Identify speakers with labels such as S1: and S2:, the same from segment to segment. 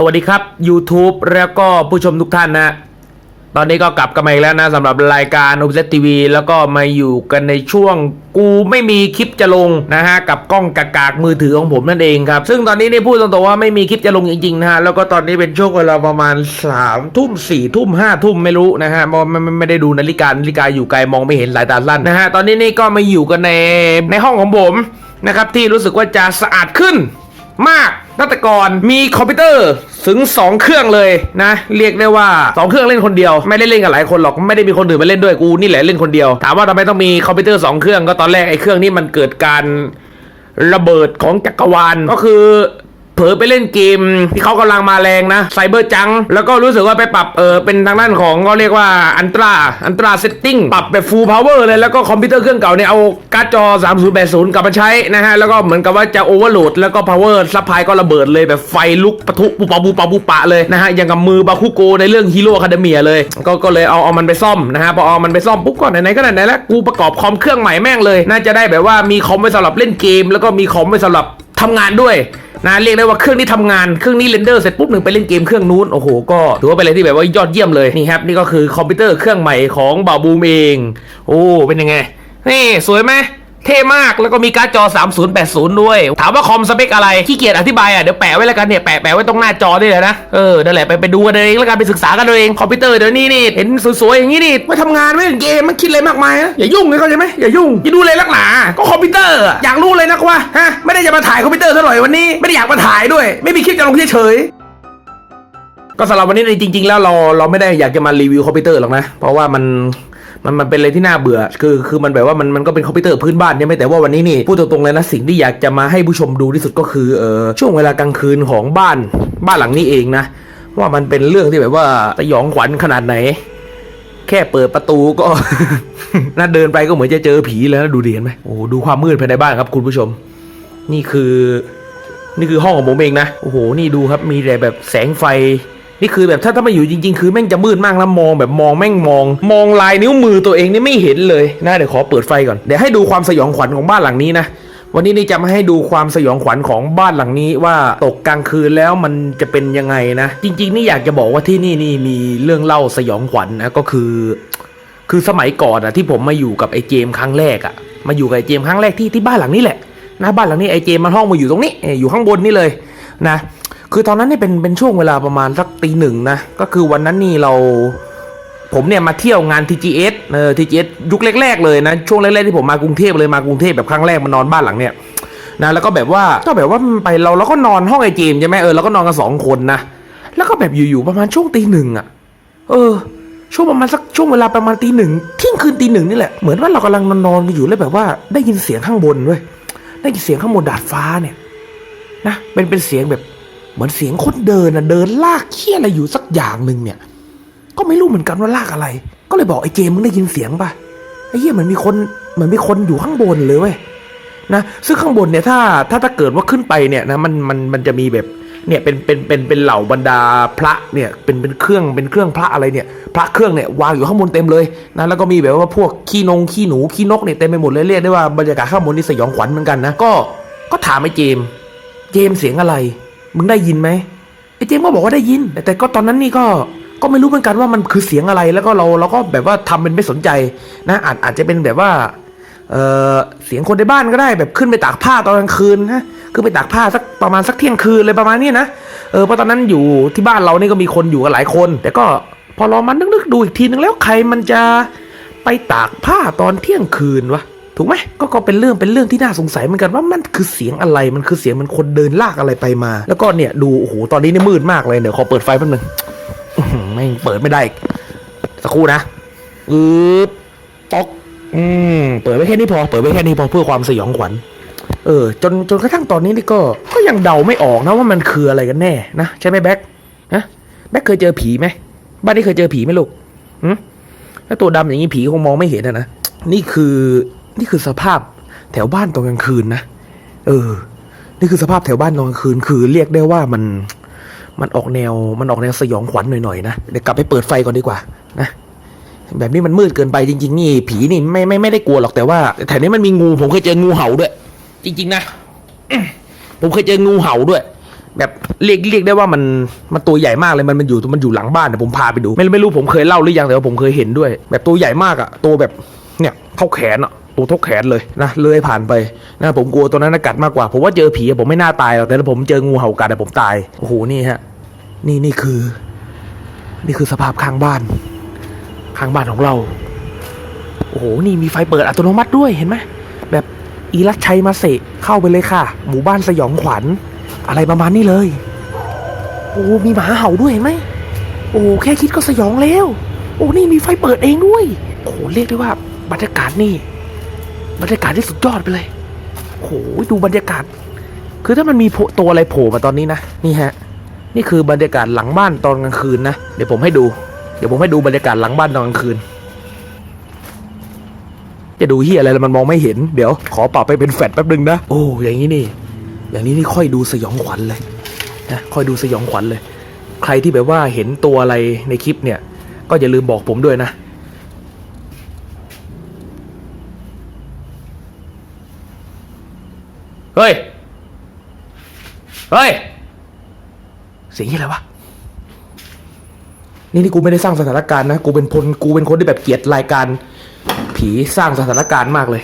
S1: สวัสดีครับ YouTube แล้วก็ผู้ชมทุกท่านนะ ตอนนี้ก็กลับกันมาอีกแล้วนะสำหรับรายการ o b s e t TV แล้วก็มาอยู่กันในช่วงกูไม่มีคลิปจะลงนะฮะ กับกล้องกากากมือถือของผมนั่นเองครับ ซึ่งตอนนี้นี่พูดตรงๆว่าไม่มีคลิปจะลงจริงๆนะฮะ แล้วก็ตอนนี้เป็นช่วงเวลาประมาณ3ามทุ่มสี่ทุ่มห้าทุ่มไม่รู้นะฮะเราไม่ไม่ไม่ได้ดูนาฬิกานาฬิกาอยู่ไกลมองไม่เห็นสายตาสั้นนะฮะตอนนี้นี่ก็มาอยู่กันในในห้องของผมนะครับที่รู้สึกว่าจะสะอาดขึ้นมาก ตั้งแต่ก่อนมีคอมพิวเตอร์ถึง 2 เครื่องเลยนะ เรียกได้ว่า 2 เครื่องเล่นคนเดียว ไม่ได้เล่นกับหลายคนหรอกไม่ได้มีคนอื่นมาเล่นด้วยกูนี่แหละเล่นคนเดียว ถามว่าทำไมต้องมีคอมพิวเตอร์2เครื่องก็ตอนแรกไอ้เครื่องนี้มันเกิดการระเบิดของจักรวาลก็คือ เผลอไปเล่นเกมที่เขากำลังมาแรงนะไซเบอร์จัง แล้วก็รู้สึกว่าไปปรับเออเป็นทางด้านของก็เรียกว่าอันตราอันตราเซตติ้งปรับแบบฟูลพาวเวอร์เลยแล้วก็คอมพิวเตอร์เครื่องเก่าเนี่ยเอาการ์ดจอ 3080 กลับมาใช้นะฮะ แล้วก็เหมือนกับว่าจะโอเวอร์โหลดแล้วก็พาวเวอร์ซัพพลายก็ระเบิดเลยแบบไฟลุกปะทุปุปะปุปะปุปะเลยนะฮะอย่างกับมือบาคุโกในเรื่องฮีโร่คาเดเมียเลยก็ก็เลยเอาเอามันไปซ่อมนะฮะพอเอามันไปซ่อมปุ๊บก็ไหนๆก็ไหนๆแล้วกูประกอบคอมเครื่องใหม่แม่งเลย น่าจะได้แบบว่ามีคอมไว้สำหรับเล่นเกม แล้วก็มีคอมไว้สำหรับทำงานด้วย นะเรียกได้ว่าเครื่องนี้ทำงานเครื่องนี้เรนเดอร์เสร็จปุ๊บหนึ่งไปเล่นเกมเครื่องนู้นโอ้โหก็ถือว่าเป็นอะไรที่แบบว่ายอดเยี่ยมเลยนี่ครับนี่ก็คือคอมพิวเตอร์เครื่องใหม่ของบ่าวบูมเอง โอ้เป็นยังไงนี่สวยไหม เท่มากแล้วก็มีการ์ดจอ 3080 ด้วย ถามว่าคอมสเปคอะไรขี้เกียจอธิบายอะเดี๋ยวแปะไว้แล้วกันเนี่ยแปะแปะไว้ตรงหน้าจอด้เลยนะเออนั่นแหละไปไปดูกันเองแล้วกันไปศึกษากันเองคอมพิวเตอร์เดี๋ยวนี้นี่เห็นสวยๆอย่างนี้นี่ไม่ทำงานไม่เล่นเกมมันคิดอะไรมากมายนะอย่ายุ่งเลยเข้าใจไหมอย่ายุ่งอย่าดูเลยลักหนาก็คอมพิวเตอร์อยากรู้เลยนะว่าฮะไม่ได้จะมาถ่ายคอมพิวเตอร์ซะหน่อยวันนี้ไม่ได้อยากมาถ่ายด้วย ไม่มีคลิปจะลงเฉยก็สำหรับวันนี้จริง ๆ แล้วเราเราไม่ได้อยากจะมารีวิวคอมพิวเตอร์หรอกนะ เพราะว่ามัน มันมันเป็นอะไรที่น่าเบื่อ คือคือมันแบบว่ามันมันก็เป็นคอมพิวเตอร์พื้นบ้านใช่ไหมแต่ว่าวันนี้นี่พูดตรงๆเลยนะสิ่งที่อยากจะมาให้ผู้ชมดูที่สุดก็คือเออช่วงเวลากลางคืนของบ้านบ้านหลังนี้เองนะ ว่ามันเป็นเรื่องที่แบบว่าสยองขวัญขนาดไหน แค่เปิดประตูก็ น่าเดินไปก็เหมือนจะเจอผีแล้วนะดูดีเห็นไหมโอ้ดูความมืดภายในบ้านครับคุณผู้ชม นี่คือ นี่คือห้องของผมเองนะโอ้โหนี่ดูครับมีแต่แบบแสงไฟ นี่คือแบบถ้าถ้ามาอยู่จริง ๆ คือแม่งจะมืดมากนะมองแบบมองแม่งมอง มองลายนิ้วมือตัวเองนี่ไม่เห็นเลยนะเดี๋ยวขอเปิดไฟก่อนเดี๋ยวให้ดูความสยองขวัญของบ้านหลังนี้นะวันนี้นี่จะมาให้ดูความสยองขวัญของบ้านหลังนี้ว่าตกกลางคืนแล้วมันจะเป็นยังไงนะ จริง ๆ นี่อยากจะบอกว่าที่นี่นี่มีเรื่องเล่าสยองขวัญนะก็คือ คือสมัยก่อนอะที่ผมมาอยู่กับไอ้เจมครั้งแรกอะมาอยู่กับไอ้เจมครั้งแรกที่ที่บ้านหลังนี้แหละนะบ้านหลังนี้ไอ้เจมมันห้องมาอยู่ตรงนี้อยู่ข้างบนนี่เลยนะ คือตอนนั้นนี่เป็นเป็นช่วงเวลาประมาณสักตีหนึ่งนะ ก็คือวันนั้นนี่เรา ผมเนี่ยมาเที่ยวงาน TGS เออ TGS ยุคแรกๆเลยนะ ช่วงแรกๆที่ผมมากรุงเทพเลยมากรุงเทพแบบครั้งแรกมานอนบ้านหลังเนี่ยนะแล้วก็แบบว่าก็แบบว่าไปเราเราก็นอนห้องไอ้เจมใช่ไหมเออเราก็นอนกันสองคนนะแล้วก็แบบอยู่ๆประมาณช่วงตีหนึ่งอะเออ ช่วงประมาณสักช่วงเวลาประมาณตีหนึ่งเที่ยงคืนตีหนึ่งนี่แหละเหมือนว่าเรากำลังนอนๆกันอยู่แล้วแบบว่าได้ยินเสียงข้างบนเว้ยได้ยินเสียงข้างบนดาดฟ้าเนี่ยนะเป็นเป็นเสียงแบบ เหมือนเสียงคนเดินนะเดินลากเคี้ยอะไรอยู่สักอย่างหนึ่งเนี่ย ก็ไม่รู้เหมือนกันว่าลากอะไร ก็เลยบอกไอ้เจมมึงได้ยินเสียงป่ะไอ้เหี้ยเหมือนมีคนเหมือนมีคนอยู่ข้างบนเลยเว้ยนะซึ่งข้างบนเนี่ยถ้าถ้าถ้าเกิดว่าขึ้นไปเนี่ยนะมันมันมันจะมีแบบเนี่ยเป็นเป็นเป็นเป็นเหล่าบรรดาพระเนี่ยเป็นเป็นเครื่องเป็นเครื่องพระอะไรเนี่ย พระเครื่องเนี่ยวางอยู่ข้างบนเต็มเลยนะแล้วก็มีแบบว่าพวกขี้นงขี้หนูขี้นกเนี่ยเต็มไปหมดเลยเรียกได้ว่าบรรยากาศข้างบนนี่สยองขวัญเหมือนกันนะก็ก็ถามไอ้เจม เจมเสียงอะไร มึงได้ยินไหมไอ้เจมก็บอกว่าได้ยินแต่แต่ก็ตอนนั้นนี่ก็ก็ไม่รู้เหมือนกันว่ามันคือเสียงอะไรแล้วก็เราเราก็แบบว่าทำเป็นไม่สนใจนะอาจอาจจะเป็นแบบว่าเออเสียงคนในบ้านก็ได้แบบขึ้นไปตากผ้าตอนกลางคืนนะคือไปตากผ้าสักประมาณสักเที่ยงคืนเลยประมาณนี้นะเออเพราะตอนนั้นอยู่ที่บ้านเรานี่ก็มีคนอยู่กันหลายคน แต่ก็พอเรามานึกๆดูอีกทีนึงแล้วใครมันจะไปตากผ้าตอนเที่ยงคืนวะ ถูกไหมก็ก็เป็นเรื่องเป็นเรื่องที่น่าสงสัยเหมือนกันว่ามันคือเสียงอะไรมันคือเสียงมันคนเดินลากอะไรไปมา แล้วก็เนี่ยดูโอ้โหตอนนี้นี่มืดมากเลยเดี๋ยวขอเปิดไฟแป๊บนึงอื้อหือแม่เปิดไม่ได้สักครู่นะอืบป๊อกอืมเปิดไว้แค่นี้พอเปิดไว้แค่นี้พอเพื่อความสยองขวัญเออจนจนกระทั่งตอนนี้นี่ก็ก็ยังเดาไม่ออกนะว่ามันคืออะไรกันแน่นะใช่ไหมแบ็คนะแบ็คเคยเจอผีไหมบ้านนี้เคยเจอผีไหมลูกหืมถ้าตัวดำอย่างนี้ผีคงมองไม่เห็นอะนะนี่คือ นี่คือสภาพแถวบ้านตอนกลางคืนนะ เออ นี่คือสภาพแถวบ้านตอนกลางคืน คือเรียกได้ว่ามัน มันออกแนว มันออกแนวสยองขวัญหน่อยๆนะ เดี๋ยวกลับไปเปิดไฟก่อนดีกว่า นะ แบบนี้มันมืดเกินไปจริง ๆ นี่ ผีนี่ไม่ไม่ไม่ได้กลัวหรอกแต่ว่าแถวนี้มันมีงู ผมเคยเจองูเห่าด้วย จริง ๆ นะ ผมเคยเจองูเห่าด้วยแบบเรียกเรียกได้ว่ามันมันตัวใหญ่มากเลยมันมันอยู่มันอยู่หลังบ้านเดี๋ยวผมพาไปดู ไม่ไม่รู้ผมเคยเล่าหรือยังแต่ว่าผมเคยเห็นด้วย แบบตัวใหญ่มากอะตัวแบบเนี่ยเท่าแขนอะ ตัวเท่าแขนเลยนะเลื้อยผ่านไปนะผมกลัวตัวนั้นกัดมากกว่าผมว่าเจอผีผมไม่น่าตายหรอกแต่ถ้าผมเจองูเห่ากัดอะผมตายโอ้โหนี่ฮะนี่นี่คือ นี่คือสภาพข้างบ้าน ข้างบ้านของเรา โอ้โหนี่มีไฟเปิดอัตโนมัติด้วยเห็นไหมแบบอีรัชชัยมาเสะเข้าไปเลยค่ะ หมู่บ้านสยองขวัญ อะไรประมาณนี้เลย โอ้มีหมาเห่าด้วยเห็นไหมโอ้แค่คิดก็สยองแล้ว โอ้นี่มีไฟเปิดเองด้วยโอ้เรียกได้ว่าบรรยากาศนี่ บรรยากาศที่สุดยอดไปเลยโอ้โหดูบรรยากาศ คือถ้ามันมีโผล่ตัวอะไรโผล่มาตอนนี้นะนี่ฮะ นี่คือบรรยากาศหลังบ้านตอนกลางคืนนะเดี๋ยวผมให้ดู เดี๋ยวผมให้ดูบรรยากาศหลังบ้านตอนกลางคืน จะดูเฮียอะไรมันมองไม่เห็นเดี๋ยว ขอปรับไปเป็นแฟลชแป๊บนึงนะโอ้อย่างนี้นี่ อย่างนี้นี่ค่อยดูสยองขวัญเลยนะค่อยดูสยองขวัญเลย ใครที่แบบว่าเห็นตัวอะไรในคลิปเนี่ย ก็อย่าลืมบอกผมด้วยนะ เฮ้ย เฮ้ย เสียงยี่อะไรวะ นี่นี่กูไม่ได้สร้างสถานการณ์นะ กูเป็นคนกูเป็นคนที่แบบเกลียดรายการ ผีสร้างสถานการณ์มากเลย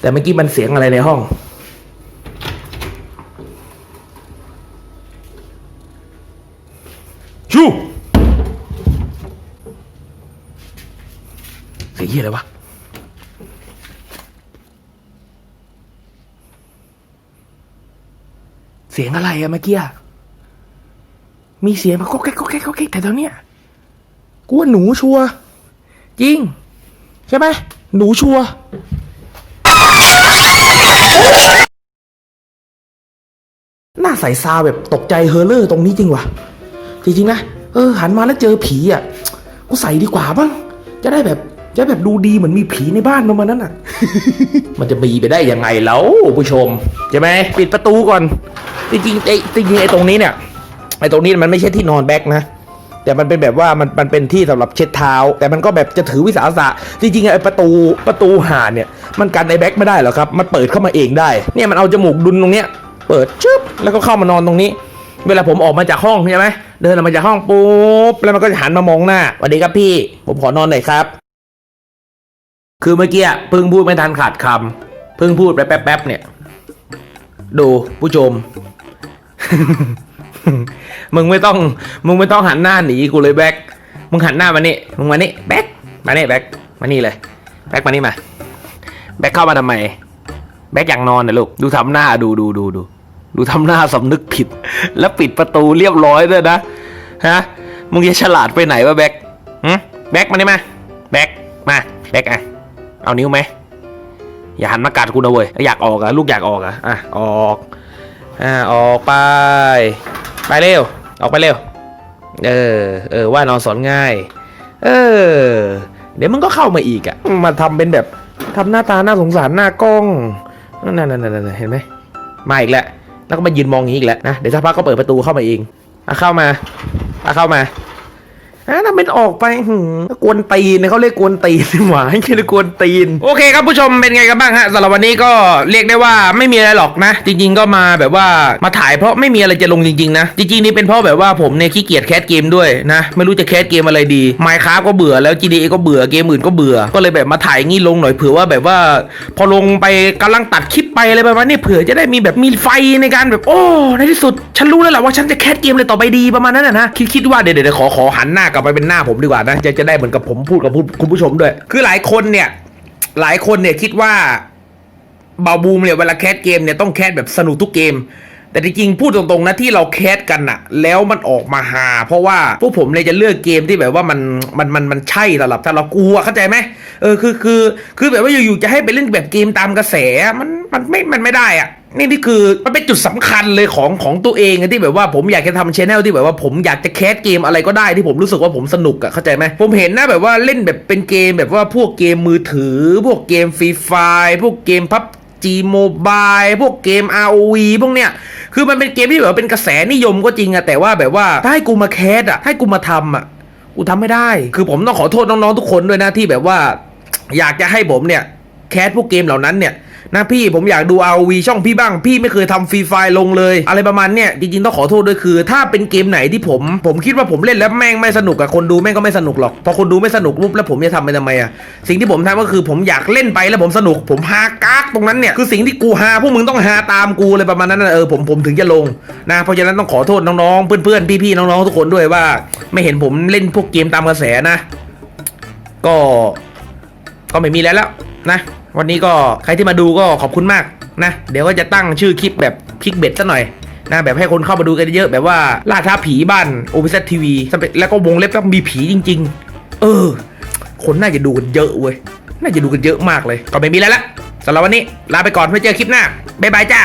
S1: แต่เมื่อกี้มันเสียงอะไรในห้อง ชู เสียงยี่อะไรวะ เสียงอะไรอะเมื่อกี้มีเสียงมาก็แก๊กก็แก๊กก็แก๊กแต่ตอนเนี้ยกูว่าหนูชัวจริง ใช่ไหมหนูชัวหน้าใสซาแบบตกใจเฮอร์เลอร์ตรงนี้จริงวะจริงๆนะ เออ หันมาแล้วเจอผีอะ กูใส่ดีกว่าบ้าง จะได้แบบ จะแบบดูดีเหมือนมีผีในบ้านประมาณนั้นอะ มันจะมีไปได้ยังไงแล้วผู้ชมใช่ไหมปิดประตูก่อน จริงๆไอ้จริงๆไอ้ตรงนี้เนี่ยไอ้ตรงนี้มันไม่ใช่ที่นอนแบ็คนะแต่มันเป็นแบบว่ามันมันเป็นที่สำหรับเช็ดเท้า แต่มันก็แบบจะถือวิสาสะจริงๆไอ้ประตูประตูหาเนี่ย มันกันไอ้แบ็คไม่ได้หรอกครับ มันเปิดเข้ามาเองได้ เนี่ยมันเอาจมูกดุนตรงเนี้ย เปิดชึบแล้วก็เข้ามานอนตรงนี้ เวลาผมออกมาจากห้องใช่ไหมเดินออกมาจากห้องปุ๊บแล้วมันก็จะหันมามองหน้าสวัสดีครับพี่ ผมขอนอนหน่อยครับ คือเมื่อกี้เพิ่งพูดไม่ทันขาดคำเพิ่งพูดไปแป๊บๆเนี่ย ดูผู้ชม มึงไม่ต้อง มึงไม่ต้องหันหน้าหนีกูเลยแบ็คมึงหันหน้ามานี่มึงมานี่แบ็คมานี่แบ็คมานี่เลยแบ็คมานี่มา แบ็คเข้ามาทำไม แบ็คอยากนอนนะลูก ดูทำหน้าดูดูดูดูดูทำหน้าสำนึกผิด แล้วปิดประตูเรียบร้อยด้วยนะฮะมึงจะฉลาดไปไหนวะแบ็คแบ็คมานี่มา แบ็คมา แบ็คอะ เอานิ้วไหมอย่าหันมากัดกูนะเว้ยอยากออกอะลูกอยากออกอะอะออกอ่าออกไป ไปเร็ว ออกไปเร็ว เออเออว่านอนสอนง่าย เออ เดี๋ยวมันก็เข้ามาอีกอะมาทำเป็นแบบทำหน้าตาหน่าสงสารหน้ากล้องนั่นนั่นนั่นเห็นไหมมาอีกแล้วแล้วก็มายืนมองอย่างนี้อีกแล้วนะเดี๋ยวสักพักก็เปิดประตูเข้ามาเองอะเข้ามาอะเข้ามา อะถ้าเป็นออกไปหืมกวนตีนเขาเรียกกวนตีนหมาไม่ใช่กวนตีน โอเคครับผู้ชมเป็นไงกันบ้างฮะสำหรับวันนี้ก็เรียกได้ว่าไม่มีอะไรหรอกนะ จริง ๆ ก็มาแบบว่ามาถ่ายเพราะไม่มีอะไรจะลงจริงๆนะ จริงๆนี่เป็นเพราะแบบว่าผมเนี่ยขี้เกียจแคสเกมด้วยนะ ไม่รู้จะแคสเกมอะไรดี Minecraft ก็เบื่อแล้ว GTA ก็เบื่อเกมอื่นก็เบื่อ ก็เลยแบบมาถ่ายงี้ลงหน่อยเผื่อว่าแบบว่า พอลงไปกำลังตัดคลิปไปอะไรประมาณนี้เผื่อจะได้มีแบบมีไฟในการแบบโอ้ในที่สุด ฉันรู้แล้วแหละว่าฉันจะแคสเกมเลยต่อไปดีประมาณนั้นนะนะคิดคิดว่าเดี๋ยวเดี๋ยวขอขอหันหน้ากลับไปเป็นหน้าผมดีกว่านะจะจะได้เหมือนกับผมพูดกับผู้คุณผู้ชมด้วย คือหลายคนเนี่ย หลายคนเนี่ยคิดว่าบาบูมเนี่ยเวลาแคสเกมเนี่ยต้องแคสแบบสนุกทุกเกม แต่จริงๆพูดตรงๆนะที่เราแคสกันอะแล้วมันออกมาหา เพราะว่าพวกผมเลยจะเลือกเกมที่แบบว่ามันมันมันมันใช่สำหรับถ้าเรากลัวเข้าใจไหมเออคือคือคือแบบว่าอยู่ๆจะให้ไปเล่นแบบเกมตามกระแสมันมันไม่มันไม่ได้อะนี่นี่คือมันเป็นจุดสำคัญเลยของของตัวเองที่แบบว่าผมอยากจะทำชแนลที่แบบว่าผมอยากจะแคสเกมอะไรก็ได้ที่ผมรู้สึกว่าผมสนุกอะเข้าใจไหมผมเห็นนะแบบว่าเล่นแบบเป็นเกมแบบว่าพวกเกมมือถือ พวกเกมฟรีไฟพวกเกมพับ จีโมบายพวกเกม ROV พวกเนี้ยคือมันเป็นเกมที่แบบว่าเป็นกระแสนิยมก็จริงอะแต่ว่าแบบว่าถ้าให้กูมาแคสอะให้กูมาทำอะกูทำไม่ได้ คือผมต้องขอโทษน้องๆทุกคนด้วยนะที่แบบว่า อยากจะให้ผมเนี่ย แคสพวกเกมเหล่านั้นเนี่ยนะพี่ผมอยากดู ROV ช่องพี่บ้าง พี่ไม่เคยทำฟรีไฟลงเลย อะไรประมาณเนี่ยจริงๆ ต้องขอโทษด้วยคือ ถ้าเป็นเกมไหนที่ผม ผมคิดว่าผมเล่นแล้วแม่งไม่สนุกกับคนดูแม่งก็ไม่สนุกหรอก พอคนดูไม่สนุกปุ๊บแล้วผมจะทำไปทำไมอะสิ่งที่ผมทำก็คือผมอยากเล่นไปแล้วผมสนุก ผมฮากากตรงนั้นเนี่ยคือสิ่งที่กูฮาพวกมึงต้องฮาตามกูเลยประมาณนั้นเออผมผมถึงจะลงนะเพราะฉะนั้นต้องขอโทษน้องๆเพื่อนๆพี่ๆน้องๆทุกคนด้วยว่า ไม่เห็นผมเล่นพวกเกมตามกระแสนะ ก็ก็ไม่มีแล้วแล้วนะ วันนี้ก็ใครที่มาดูก็ขอบคุณมากนะ เดี๋ยวก็จะตั้งชื่อคลิปแบบคลิกเบ็ดซะหน่อยนะแบบให้คนเข้ามาดูกันเยอะแบบว่าล่าท้าผีบ้านโอเป t ทีวีแล้วก็วงเล็บต้องมีผีจริง ๆ เออ คนน่าจะดูกันเยอะเว้ยน่าจะดูกันเยอะมากเลย ก็ไม่มีแล้วละสำหรับวันนี้ลาไปก่อนไว้เจอคลิปหน้าบ๊ายบายจ้า